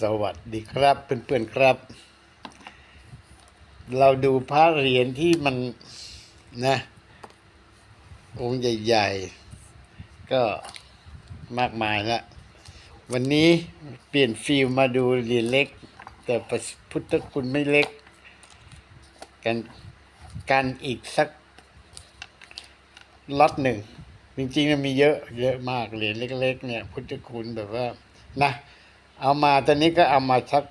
สวัสดีครับเพื่อนๆครับ เราดูพระเหรียญที่มันนะ องค์ใหญ่ๆ ก็มากมายละวันนี้เปลี่ยนฟิลมาดูเหรียญเล็ก แต่พุทธคุณไม่เล็ก กันกันอีกสักล็อตหนึ่ง จริงๆมันมีเยอะ เยอะมากเหรียญเล็ก ๆ เนี่ย พุทธคุณแบบว่านะ เอามาตอนนี้ก็เอามาสัก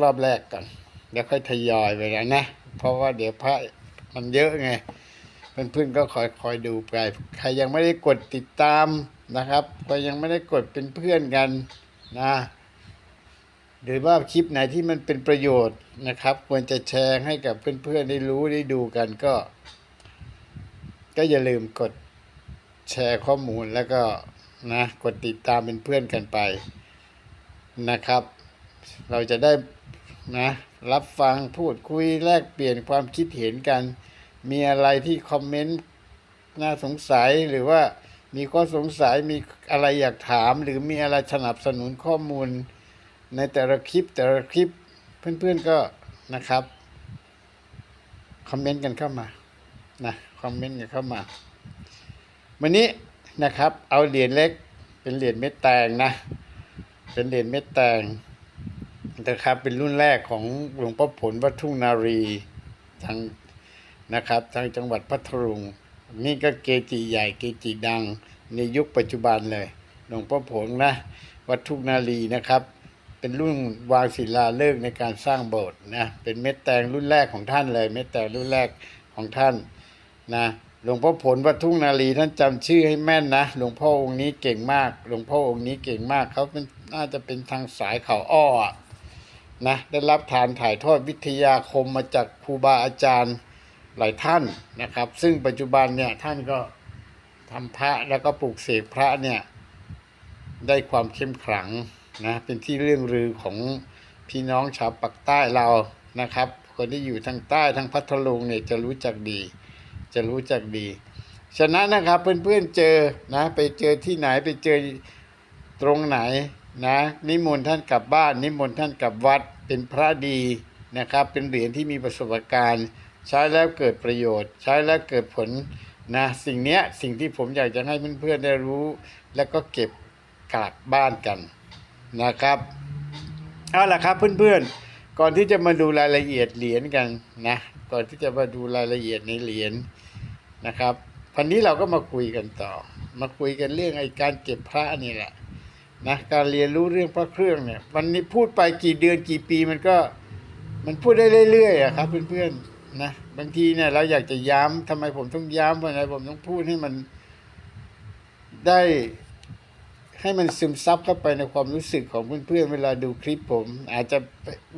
รอบแรกก่อนเดี๋ยวค่อยทยอยไปนะนะ เพราะว่าเดี๋ยวพระมันเยอะไงเพื่อนๆก็คอยคอยดูไปใครยังไม่ได้กดติดตามนะครับก็ยังไม่ได้กดเป็นเพื่อนกันนะหรือว่าคลิปไหนที่มันเป็นประโยชน์นะครับ ควรจะแชร์ให้กับเพื่อนๆได้รู้ได้ดูกันก็ ก็อย่าลืมกดแชร์ข้อมูลแล้วก็ นะกดติดตามเป็นเพื่อนกันไปนะครับ เราจะได้นะรับฟังพูดคุยแลกเปลี่ยนความคิดเห็นกัน มีอะไรที่คอมเมนต์น่าสงสัยหรือว่ามีข้อสงสัยมีอะไรอยากถาม หรือมีอะไรสนับสนุนข้อมูล ในแต่ละคลิปแต่ละคลิปเพื่อนๆก็นะครับคอมเมนต์กันเข้ามานะคอมเมนต์กันเข้ามา วันนี้ นะครับ เอาเหรียญเล็ก เป็นเหรียญเม็ดแตงนะ เป็นเหรียญเม็ดแตงนะครับ เป็นรุ่นแรกของหลวงพ่อผลวัดทุ่งนารีทางนะครับทางจังหวัดพัทลุง นี่ก็เกจิใหญ่เกจิดังในยุคปัจจุบันเลย หลวงพ่อผลนะ วัดทุ่งนารีนะครับ เป็นรุ่นวางศิลาฤกษ์ในการสร้างโบสถ์นะ เป็นเม็ดแตงรุ่นแรกของท่านเลย เม็ดแตงรุ่นแรกของท่านนะ หลวงพ่อผลวัดทุ่งนารีท่านจำชื่อให้แม่นนะ หลวงพ่อองค์นี้เก่งมาก หลวงพ่อองค์นี้เก่งมากเขาเป็นน่าจะเป็นทางสายเขาอ้ออนะได้รับทานถ่ายทอดวิทยาคมมาจากครูบาอาจารย์หลายท่านนะครับ ซึ่งปัจจุบันเนี่ยท่านก็ทำพระแล้วก็ปลูกเสกพระเนี่ยได้ความเข้มขลังนะเป็นที่เรื่องลือของพี่น้องชาวปักใต้เรานะครับคนที่อยู่ทางใต้ทางพัทลุงเนี่ยจะรู้จักดี จะรู้จักดี ฉะนั้นนะครับเพื่อนๆเจอนะไปเจอที่ไหนไปเจอตรงไหนนะนิมนต์ท่านกลับบ้าน นิมนต์ท่านกลับวัดเป็นพระดีนะครับ เป็นเหรียญที่มีประสบการณ์ ใช้แล้วเกิดประโยชน์ ใช้แล้วเกิดผลนะสิ่งเนี้ยสิ่งที่ผมอยากจะให้เพื่อนๆได้รู้ แล้วก็เก็บกลับบ้านกันนะครับเอาล่ะครับเพื่อนๆ ก่อนที่จะมาดูรายละเอียดเหรียญกันนะก่อนที่จะมาดูรายละเอียดในเหรียญ นะครับวันนี้เราก็มาคุยกันต่อ มาคุยกันเรื่องไอ้การเก็บพระนี่แหละนะการเรียนรู้เรื่องพระเครื่องเนี่ยวันนี้พูดไปกี่เดือนกี่ปีมันก็มันพูดได้เรื่อยๆอะครับ เพื่อนๆนะบางทีเนี่ยเราอยากจะย้ำทำไมผมต้องย้ำเพราอะไรผมต้องพูดให้มันได้ให้มันซึมซับเข้าไปในความรู้สึกของเพื่อนๆเวลาดูคลิปผม อาจจะ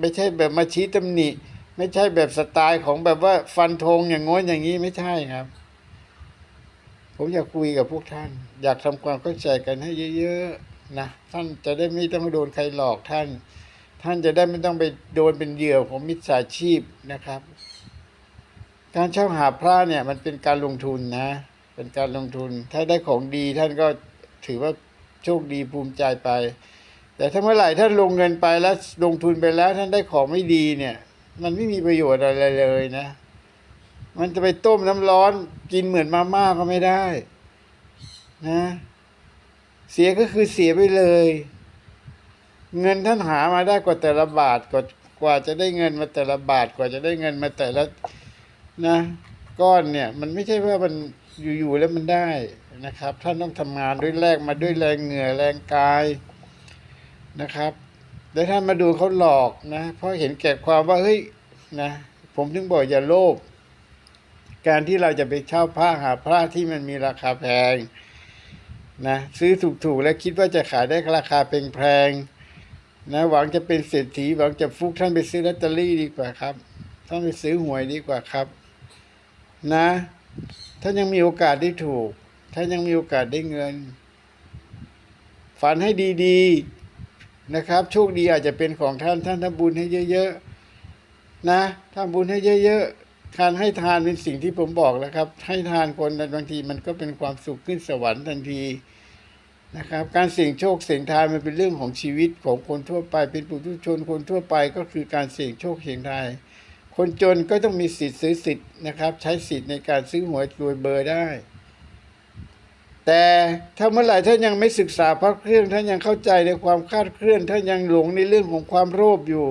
ไม่ใช่แบบมาชี้ตำหนิ ไม่ใช่แบบสไตล์ของแบบว่าฟันธงอย่างง้นอย่างนี้ไม่ใช่ครับ ผมอยากคุยกับพวกท่าน อยากทำความเข้าใจกันให้เยอะๆนะท่านจะได้ไม่ต้องโดนใครหลอกท่าน ท่านจะได้ไม่ต้องไปโดนเป็นเหยื่อของมิจฉาชีพนะครับ การเช่าหาพระเนี่ยมันเป็นการลงทุนนะ เป็นการลงทุน ถ้าได้ของดีท่านก็ถือว่าโชคดีภูมิใจไป แต่ถ้าเมื่อไหร่ท่านลงเงินไปแล้วลงทุนไปแล้วท่านได้ของไม่ดีเนี่ย มันไม่มีประโยชน์อะไรเลยนะ มันจะไปต้มน้ำร้อน กินเหมือนมาม่าก็ไม่ได้ นะ เสียก็คือเสียไปเลย เงินท่านหามาได้กว่าแต่ละบาทกว่ากว่าจะได้เงินมาแต่ละบาทกว่าจะได้เงินมาแต่ละนะ ก้อนเนี่ย มันไม่ใช่ว่ามันอยู่ๆแล้วมันได้นะครับ ท่านต้องทำงานด้วยแรงมาด้วยแรงเหงื่อแรงกายนะครับแล้วท่านมาดูเขาหลอกนะ เพราะเห็นแก่ความว่าเฮ้ยนะ ผมถึงบอกอย่าโลภ การที่เราจะไปเช่าผ้าหาผ้าที่มันมีราคาแพงนะซื้อถูกๆ แล้วคิดว่าจะขายได้ราคาเป็นแพงๆนะหวังจะเป็นเศรษฐีหวังจะฟุกท่านไปซื้อลอตเตอรี่ดีกว่าครับท่านไปซื้อหวยดีกว่าครับ นะท่านยังมีโอกาสได้ถูกท่านยังมีโอกาสได้เงิน ฝันให้ดีๆนะครับ โชคดีอาจจะเป็นของท่านท่านทำบุญให้เยอะๆนะทำบุญให้เยอะๆ การให้ทานเป็นสิ่งที่ผมบอกแล้วครับ ให้ทานคนบางทีมันก็เป็นความสุขขึ้นสวรรค์ทันทีนะครับ การเสี่ยงโชคเสี่ยงทายมันเป็นเรื่องของชีวิตของคนทั่วไป เป็นปุถุชนคนทั่วไปก็คือการเสี่ยงโชคเสี่ยงทาย คนจนก็ต้องมีสิทธิ์ซื้อสิทธิ์นะครับ ใช้สิทธิ์ในการซื้อหวยรวยเบอร์ได้ แต่ถ้าเมื่อไหร่ท่านยังไม่ศึกษาพระเครื่องท่านยังเข้าใจในความคาดเคลื่อนท่านยังหลงในเรื่องของความโลภอยู่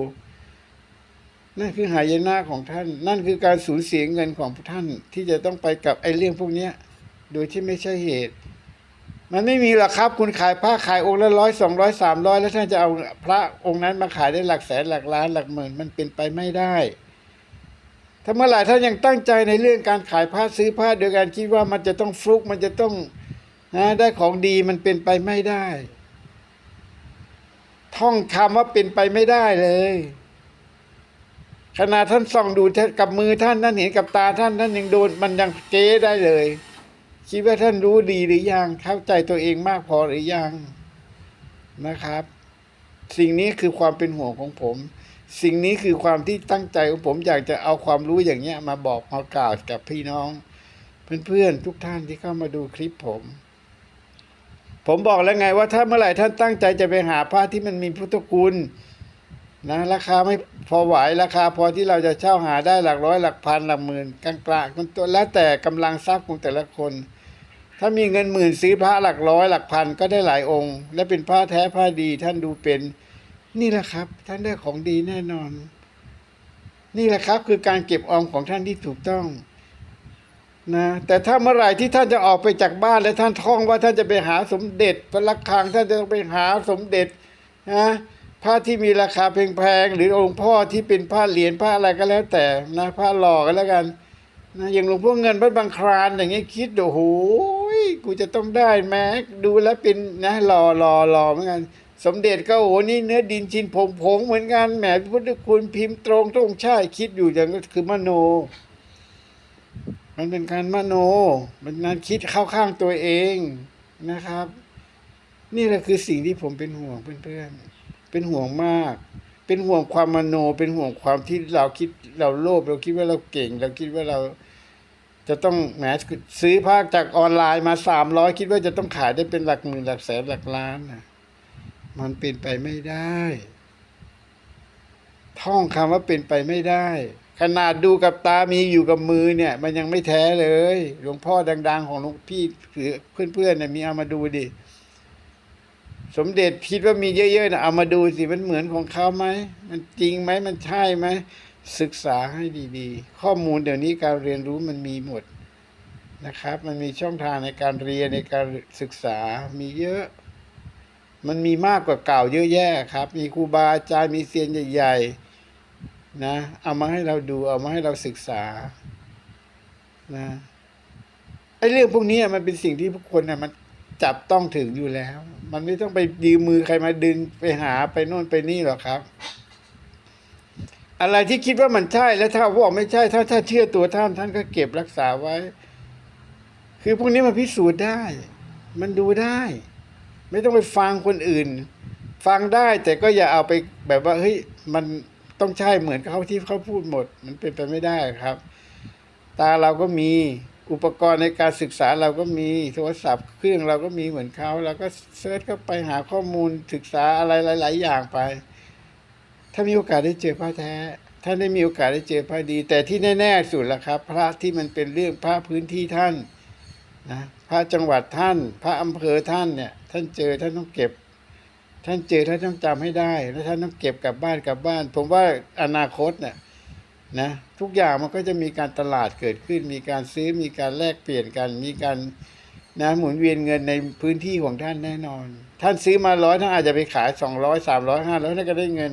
นั่นคือหายนะของท่าน นั่นคือการสูญเสียเงินของท่านที่จะต้องไปกับไอ้เรื่องพวกเนี้ย โดยที่ไม่ใช่เหตุ มันไม่มีหรอกครับ คุณขายผ้าขายองค์ละร้อยสองร้อยสามร้อยแล้วท่านจะเอาพระองค์นั้นมาขายได้หลักแสนหลักล้านหลักหมื่นมันเป็นไปไม่ได้ถ้าเมื่อไหร่ท่านยังตั้งใจในเรื่องการขายผ้าซื้อผ้าโดยการคิดว่ามันจะต้องฟลุกมันจะต้องนะได้ของดีมันเป็นไปไม่ได้ ท่องคำว่าเป็นไปไม่ได้เลย ขนาดท่านส่องดูกับมือท่านท่านเห็นกับตาท่านท่านยังโดนมันยังเก๊ได้เลย คิดว่าท่านรู้ดีหรือยังเข้าใจตัวเองมากพอหรือยังนะครับ สิ่งนี้คือความเป็นห่วงของผม สิ่งนี้คือความที่ตั้งใจของผมอยากจะเอาความรู้อย่างเงี้ยมาบอกมากล่าวกับพี่น้อง เพื่อนๆทุกท่านที่เข้ามาดูคลิปผม ผมบอกแล้วไงว่าถ้าเมื่อไหร่ท่านตั้งใจจะไปหาผ้าที่มันมีพุทธคุณ นะราคาไม่พอไหวราคาพอที่เราจะเช่าหาได้หลักร้อยหลักพันหลักหมื่นกลางๆมันตัวแล้วแต่กำลังทรัพย์ของแต่ละคน ถ้ามีเงินหมื่นซื้อพระหลักร้อยหลักพันก็ได้หลายองค์ และเป็นผ้าแท้ผ้าดีท่านดูเป็น นี่แหละครับ ท่านได้ของดีแน่นอน นี่แหละครับคือการเก็บออมของท่านที่ถูกต้องนะแต่ถ้าเมื่อไหร่ที่ท่านจะออกไปจากบ้านและท่านท่องว่าท่านจะไปหาสมเด็จพระลักคังท่านจะต้องไปหาสมเด็จนะ ผ้าที่มีราคาแพงๆหรือองค์พ่อที่เป็นผ้าเหรียญผ้าอะไรก็แล้วแต่นะผ้าหล่อก็แล้วกันนะอย่างหลวงพ่อเงินพระบางครานอย่างเงี้ยคิดโอ้โหกูจะต้องได้แม้ดูแล้วเป็นนะหล่อหล่อหล่อเหมือนกัน สมเด็จก็โอ้โหนี่เนื้อดินชินผงผงเหมือนกันแหมพุทธคุณพิมพ์ตรงตรงใช่คิดอยู่อย่างก็คือมโน มันเป็นการมโน มันนั้นคิดเข้าข้างตัวเองนะครับ นี่แหละคือสิ่งที่ผมเป็นห่วงเพื่อนๆ เป็นห่วงมาก เป็นห่วงความมโน เป็นห่วงความที่เราคิดเราโลภเราคิดว่าเราเก่ง เราคิดว่าเราจะต้องแหมซื้อภาคจากออนไลน์มาสามร้อยคิดว่าจะต้องขายได้เป็นหลักหมื่นหลักแสนหลักล้านนะมันเป็นไปไม่ได้ ท่องคำว่าเป็นไปไม่ได้ ขนาดดูกับตามีอยู่กับมือเนี่ย มันยังไม่แท้เลย หลวงพ่อดัง ๆ ของหลวงพี่หรือเพื่อนๆเนี่ยมีเอามาดูดิ สมเด็จคิดว่ามีเยอะๆนะเอามาดูสิมันเหมือนของเขาไหมมันจริงไหมมันใช่ไหมศึกษาให้ดีๆ ข้อมูลเดี๋ยวนี้การเรียนรู้มันมีหมดนะครับ มันมีช่องทางในการเรียนในการศึกษามีเยอะ มันมีมากกว่าเก่าเยอะแยะครับ มีครูบาอาจารย์มีเซียนใหญ่ๆนะเอามาให้เราดูเอามาให้เราศึกษานะไอ้เรื่องพวกนี้มันเป็นสิ่งที่พวกคนน่ะมัน จับต้องถึงอยู่แล้ว มันไม่ต้องไปยืมมือใครมาดึงไปหาไปโน่นไปนี่หรอกครับ อะไรที่คิดว่ามันใช่แล้วถ้าบอกไม่ใช่ ถ้าถ้าเชื่อตัวท่านท่านก็เก็บรักษาไว้ คือพวกนี้มันพิสูจน์ได้ มันดูได้ ไม่ต้องไปฟังคนอื่น ฟังได้แต่ก็อย่าเอาไปแบบว่าเฮ้ยมันต้องใช่เหมือนเขาที่เขาพูดหมด มันเป็นไปไม่ได้ครับ ตาเราก็มี อุปกรณ์ในการศึกษาเราก็มีโทรศัพท์เครื่องเราก็มีเหมือนเขาเราก็เซิร์ชเข้าไปหาข้อมูลศึกษาอะไรหลาย ๆ อย่างไป ถ้ามีโอกาสได้เจอพระแท้ ท่านได้มีโอกาสได้เจอพระดี แต่ที่แน่ ๆ สุดละครับ พระที่มันเป็นเรื่องพระพื้นที่ท่านนะพระจังหวัดท่าน พระอำเภอท่านเนี่ยท่านเจอท่านต้องเก็บ ท่านเจอท่านต้องจำให้ได้ แล้วท่านต้องเก็บกลับบ้านกลับบ้าน ผมว่าอนาคตเนี่ย นะทุกอย่างมันก็จะมีการตลาดเกิดขึ้น มีการซื้อมีการแลกเปลี่ยนกัน มีการนะหมุนเวียนเงินในพื้นที่ของท่านแน่นอน ท่านซื้อมาร้อยท่านอาจจะไปขายสองร้อยสามร้อยห้าร้อยท่านก็ได้เงิน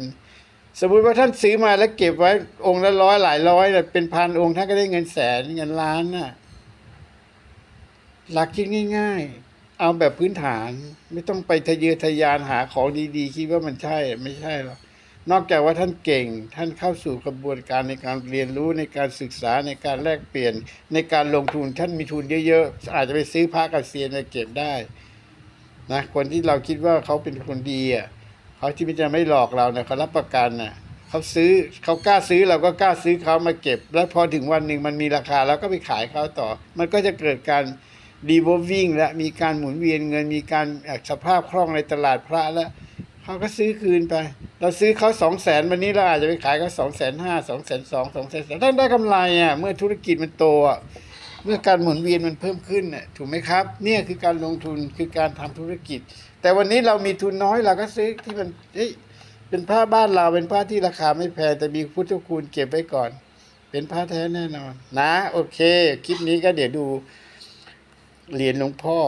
สมมุติว่าท่านซื้อมาแล้วเก็บไว้องค์ละร้อยหลายร้อยน่ะเป็นพันองค์ท่านก็ได้เงินแสนเงินล้านน่ะหลักคิดง่าย ๆ เอาแบบพื้นฐานไม่ต้องไปทะเยอทะยานหาของดีๆ คิดว่ามันใช่ไม่ใช่หรอก นอกจากว่าท่านเก่ง ท่านเข้าสู่กระบวนการในการเรียนรู้ในการศึกษาในการแลกเปลี่ยน ในการลงทุนท่านมีทุนเยอะๆ อาจจะไปซื้อพระกับเซียนมาเก็บได้นะคนที่เราคิดว่าเขาเป็นคนดีอะเขาที่มันจะไม่หลอกเราเนี่ยเขารับประกันน่ะเขาซื้อเขากล้าซื้อเราก็กล้าซื้อเขามาเก็บ แล้วพอถึงวันหนึ่งมันมีราคาเราก็ไปขายเขาต่อ มันก็จะเกิดการรีเวอร์วิ่งและมีการหมุนเวียนเงิน มีการสภาพคล่องในตลาดพระแล้ว เขาก็ซื้อคืนไป เราซื้อเขาสองแสนวันนี้เราอาจจะไปขายเขาสองแสนห้าสองแสนสองสองแสนท่านได้กำไรอะเมื่อธุรกิจมันโตอะเมื่อการหมุนเวียนมันเพิ่มขึ้นน่ะถูกไหมครับ เนี่ยคือการลงทุนคือการทำธุรกิจ แต่วันนี้เรามีทุนน้อยเราก็ซื้อที่มันเอ้ยเป็นผ้าบ้านเราเป็นผ้าที่ราคาไม่แพงแต่มีพุทธคุณเก็บไว้ก่อน เป็นผ้าแท้แน่นอน นะ โอเค คลิปนี้ก็เดี๋ยวดูเหรียญหลวงพ่อ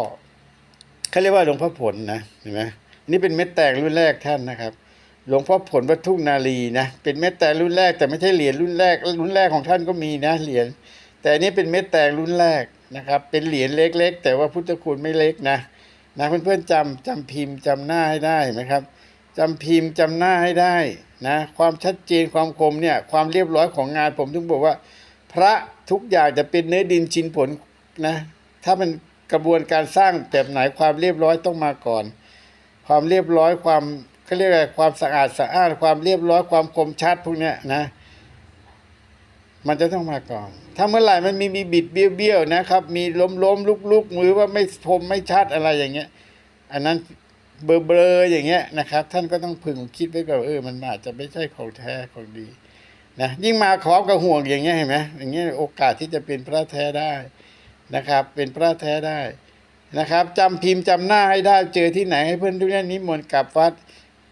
เขาเรียกว่าหลวงพ่อผลนะเห็นไหม นี่เป็นเม็ดแตกรุ่นแรกท่านนะครับ หลวงพ่อผลวัดทุ่งนาลีนะ เป็นเม็ดแตกรุ่นแรก แต่ไม่ใช่เหรียญรุ่นแรก รุ่นแรกของท่านก็มีนะเหรียญ แต่นี้เป็นเม็ดแตกรุ่นแรกนะครับ เป็นเหรียญเล็ก ๆ แต่ว่าพุทธคุณไม่เล็กนะ นะเพื่อนๆจำจำพิมพ์จำหน้าให้ได้นไหมครับจำพิมพ์จำหน้าให้ได้นะความชัดเจนความคมเนี่ยความเรียบร้อยของงานผมถึงบอกว่า พระทุกอย่างจะเป็นเนื้อดินชิ้นผลนะถ้ามันกระบวนการสร้างแบบไหนความเรียบร้อยต้องมาก่อน ความเรียบร้อยความเขาเรียกอะไรความสะอาดสะอานความเรียบร้อยความคมชัดพวกเนี้ยนะ มันจะต้องมาก่อน ถ้าเมื่อไหร่มันมีมีบิดเบี้ยวๆนะครับ มีล้มล้มลุกลุกมือว่าไม่คมไม่ชัดอะไรอย่างเงี้ย อันนั้นเบลอเบลอๆอย่างเงี้ยนะครับ ท่านก็ต้องพึงคิดไว้ก่อนเออมันอาจจะไม่ใช่ของแท้ของดีนะยิ่งมาขอบกับห่วงอย่างเงี้ยเห็นไหมอย่างเงี้ยโอกาสที่จะเป็นพระแท้ได้นะครับ เป็นพระแท้ได้ นะครับจำพิมพ์จำหน้าให้ได้เจอที่ไหนให้เพื่อนทุกท่านนิมนต์กลับวัด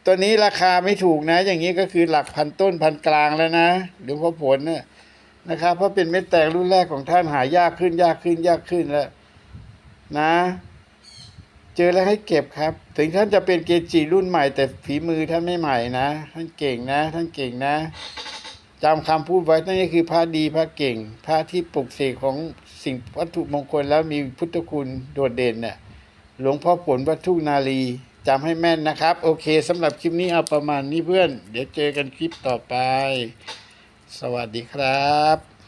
ตัวนี้ราคาไม่ถูกนะ อย่างนี้ก็คือหลักพันต้นพันกลางแล้วนะหลวงพ่อผลเนี่ยนะครับ เพราะเป็นเม็ดแตกรุ่นแรกของท่านหายากขึ้นยากขึ้นยากขึ้นแล้วนะ เจอแล้วให้เก็บครับ ถึงท่านจะเป็นเกจิรุ่นใหม่ แต่ฝีมือท่านไม่ใหม่นะ ท่านเก่งนะ ท่านเก่งนะจำคำพูดไว้นั่นก็คือพระดีพระเก่งพระที่ปลุกเสกของ สิ่งวัตถุมงคลแล้วมีพุทธคุณโดดเด่นเนี่ยหลวงพ่อผลวัตถุนาลีจำให้แม่นนะครับ โอเคสำหรับคลิปนี้เอาประมาณนี้เพื่อน เดี๋ยวเจอกันคลิปต่อไป สวัสดีครับ